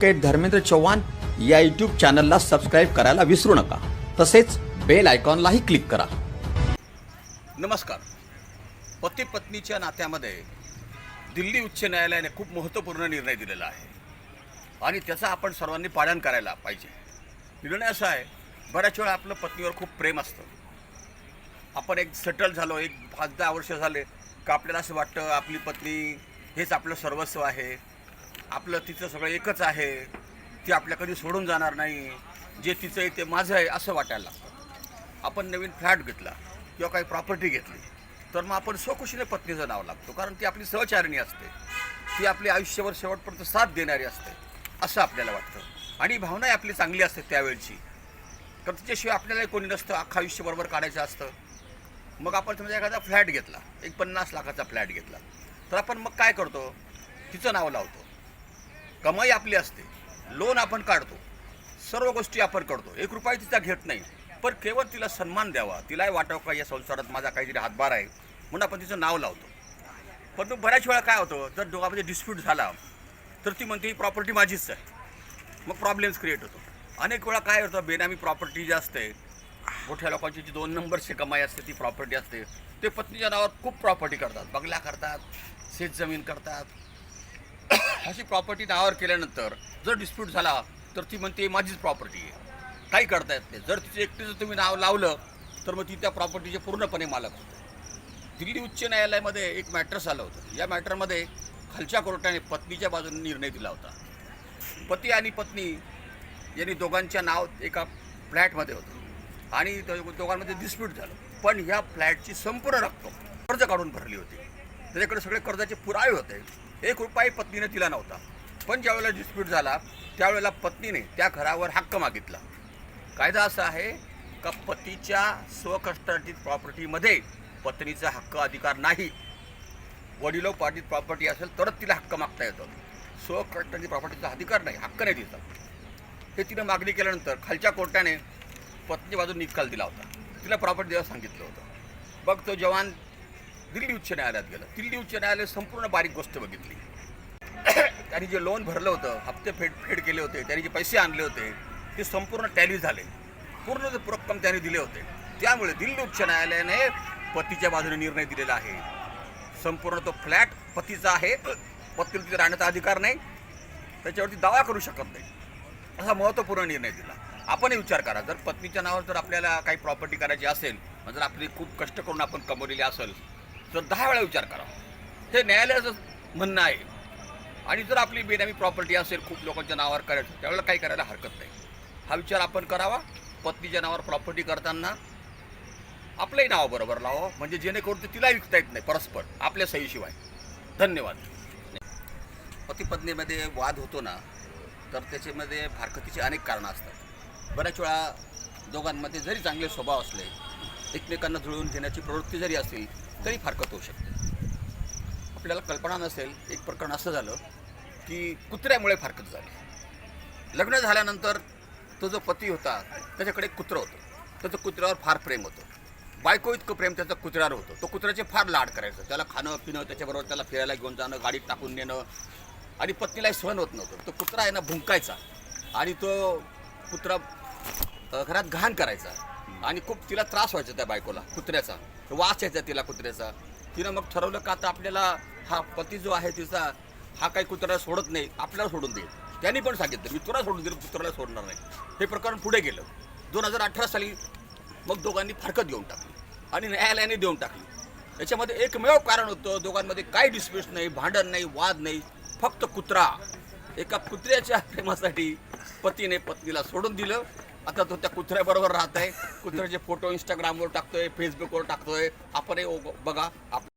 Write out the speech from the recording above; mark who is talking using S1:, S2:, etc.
S1: धर्मेंद्र चव्हाण या यूट्यूब चॅनलला सबस्क्राईब करायला विसरू नका. तसेच बेल आयकॉनलाही क्लिक करा. नमस्कार. पती पत्नीच्या नात्यामध्ये दिल्ली उच्च न्यायालयाने खूप महत्त्वपूर्ण निर्णय दिलेला आहे. आणि त्याचा आपण सर्वांनी पालन करायला पाहिजे. निर्णय असा आहे बऱ्याच वेळा आपलं पत्नीवर खूप प्रेम असतं. आपण एक सेटल झालो एक पाच दहा वर्ष झाले का आपल्याला असं वाटतं आपली पत्नी हेच आपलं सर्वस्व आहे? आपलं तिचं सगळं एकच आहे. ती आपल्या कधी सोडून जाणार नाही. जे तिचं आहे ते माझं आहे असं वाटायला लागतं. आपण नवीन फ्लॅट घेतला किंवा काही प्रॉपर्टी घेतली तर मग आपण स्वखुशीने पत्नीचं नाव लागतो. कारण ती आपली सहचारिणी असते. ती आपली आयुष्यभर शेवटपर्यंत साथ देणारी असते. असं आपल्याला वाटतं. आणि भावनाही आपली चांगली असते त्यावेळची. कारण तिच्याशिवाय आपल्यालाही कोणी नसतं. अख्खा आयुष्य बरोबर काढायचं असतं. मग आपण समजा एखादा फ्लॅट घेतला एक पन्नास लाखाचा फ्लॅट घेतला तर आपण मग काय करतो? तिचं नाव लावतो. कमाई आपली असते. लोन आपण काढतो. सर्व गोष्टी आपण करतो. एक रुपया तिचा घेत नाही. पण केवळ तिला सन्मान द्यावा. तिलाही वाटावं का या संसारात माझा काहीतरी हातभार आहे? म्हणून आपण तिचं नाव लावतो. परंतु बऱ्याच वेळा काय होतं? जर दोघांमध्ये डिस्प्यूट झाला तर ती म्हणते ही प्रॉपर्टी माझीच आहे. मग प्रॉब्लेम्स क्रिएट होतो. अनेक वेळा काय होतं? बेनामी प्रॉपर्टी जी असते मोठ्या लोकांची जी दोन नंबरची कमाई असते ती प्रॉपर्टी असते. ते पत्नीच्या नावावर खूप प्रॉपर्टी करतात. बंगला करतात शेत जमीन करतात. अशी प्रॉपर्टी नावावर केल्यानंतर जर डिस्प्यूट झाला तर ती म्हणते माझीच प्रॉपर्टी आहे. काही करता येत नाही. जर तिचे एकटीचं तुम्ही नाव लावलं तर मग ती त्या प्रॉपर्टीचे पूर्णपणे मालक होते. दिल्ली उच्च न्यायालयामध्ये एक मॅटर्स आलं होतं. या मॅटरमध्ये खालच्या कोर्टाने पत्नीच्या बाजूने निर्णय दिला होता. पती आणि पत्नी यांनी दोघांच्या नाव एका फ्लॅटमध्ये होतं. आणि दोघांमध्ये डिस्प्यूट झालं. पण ह्या फ्लॅटची संपूर्ण रक्कम कर्ज काढून भरली होती. त्याच्याकडे सगळे कर्जाचे पुरावे होते. एक रुपयाही पत्नीने दिला नव्हता. पण ज्यावेळेला डिस्प्यूट झाला त्यावेळेला पत्नीने त्या घरावर हक्क मागितला. कायदा असा आहे का पतीच्या स्वकष्टार्जित प्रॉपर्टीमध्ये पत्नीचा हक्क अधिकार नाही. वडिलोपार्जित प्रॉपर्टी असेल तरच तिला हक्क मागता येतो. स्वकष्टार्जित प्रॉपर्टीचा अधिकार नाही हक्क नाही तिचा. हे तिनं मागणी केल्यानंतर खालच्या कोर्टाने पत्नी बाजून निकाल दिला होता. तिला प्रॉपर्टी द्यायला सांगितलं होतं. मग तो जवान दिल्ली उच्च न्यायालयात गेलं. दिल्ली उच्च न्यायालय संपूर्ण बारीक गोष्ट बघितली. त्यांनी जे लोन भरलं होतं हप्ते फेड फेड केले होते त्यांनी जे पैसे आणले होते ते संपूर्ण टॅली झाले. पूर्ण ते रक्कम त्यांनी दिले होते. त्यामुळे दिल्ली उच्च न्यायालयाने पतीच्या बाजूने निर्णय दिलेला आहे. संपूर्ण तो फ्लॅट पतीचा आहे. पत्नीला तिथे राहण्याचा अधिकार नाही. त्याच्यावरती दावा करू शकत नाही. असा महत्त्वपूर्ण निर्णय दिला. आपणही विचार करा जर पत्नीच्या नावावर जर आपल्याला काही प्रॉपर्टी करायची असेल जर आपली खूप कष्ट करून आपण कमवलेली असेल तर दहा वेळा विचार करा. हे न्यायालयाचं म्हणणं आहे. आणि जर आपली बेनामी प्रॉपर्टी असेल खूप लोकांच्या नावावर करायचं त्यावेळेला काही करायला हरकत नाही. हा विचार आपण करावा. पत्नीच्या नावावर प्रॉपर्टी करताना आपलंही नाव बरोबर लावावं म्हणजे जेणेकरून ते तिला विकता येत नाही परस्पर. आपल्या सहीशिवाय. धन्यवाद. पती पत्नीमध्ये वाद होतो ना तर त्याच्यामध्ये फारकतीची अनेक कारणं असतात. बऱ्याच वेळा दोघांमध्ये जरी चांगले स्वभाव असले एकमेकांना जुळवून घेण्याची प्रवृत्ती जरी असेल तरी फारकत होऊ शकते. आपल्याला कल्पना नसेल एक प्रकरण असं झालं की कुत्र्यामुळे फारकत झाली. लग्न झाल्यानंतर तो जो पती होता त्याच्याकडे एक कुत्रं होतं. त्याचं कुत्र्यावर फार प्रेम होतं. बायको इतकं प्रेम त्याचं कुत्र्यावर होतं. तो कुत्र्याचे फार लाड करायचं. त्याला खाणं पिणं त्याच्याबरोबर त्याला फिरायला घेऊन जाणं गाडीत टाकून नेणं. आणि पत्नीलाही सहन होत नव्हतं. तो कुत्रा आहे ना भुंकायचा. आणि तो कुत्रा घरात घाण करायचा. आणि खूप तिला त्रास व्हायचा त्या बायकोला कुत्र्याचा. वास यायचा तिला कुत्र्याचा. तिनं मग ठरवलं का आता आपल्याला हा पती जो आहे तिचा हा काही कुत्र्याला सोडत नाही आपल्याला सोडून देईल त्यांनी पण सांगितलं मी तुला सोडून देईल कुत्र्याला सोडणार नाही. हे प्रकरण पुढे गेलं. दोन हजार अठरा साली मग दोघांनी फारकत घेऊन टाकली आणि न्यायालयाने देऊन टाकली. याच्यामध्ये एकमेव कारण होतं दोघांमध्ये काही डिस्प्यूट नाही भांडण नाही वाद नाही फक्त कुत्रा. एका कुत्र्याच्या प्रेमासाठी पतीने पत्नीला सोडून दिलं. आता तो त्या कुत्र्याबरोबर राहत आहे कुत्र्याचे फोटो इंस्टाग्रामवर टाकतोय फेसबुकवर टाकतोय. आपणही बघा आपण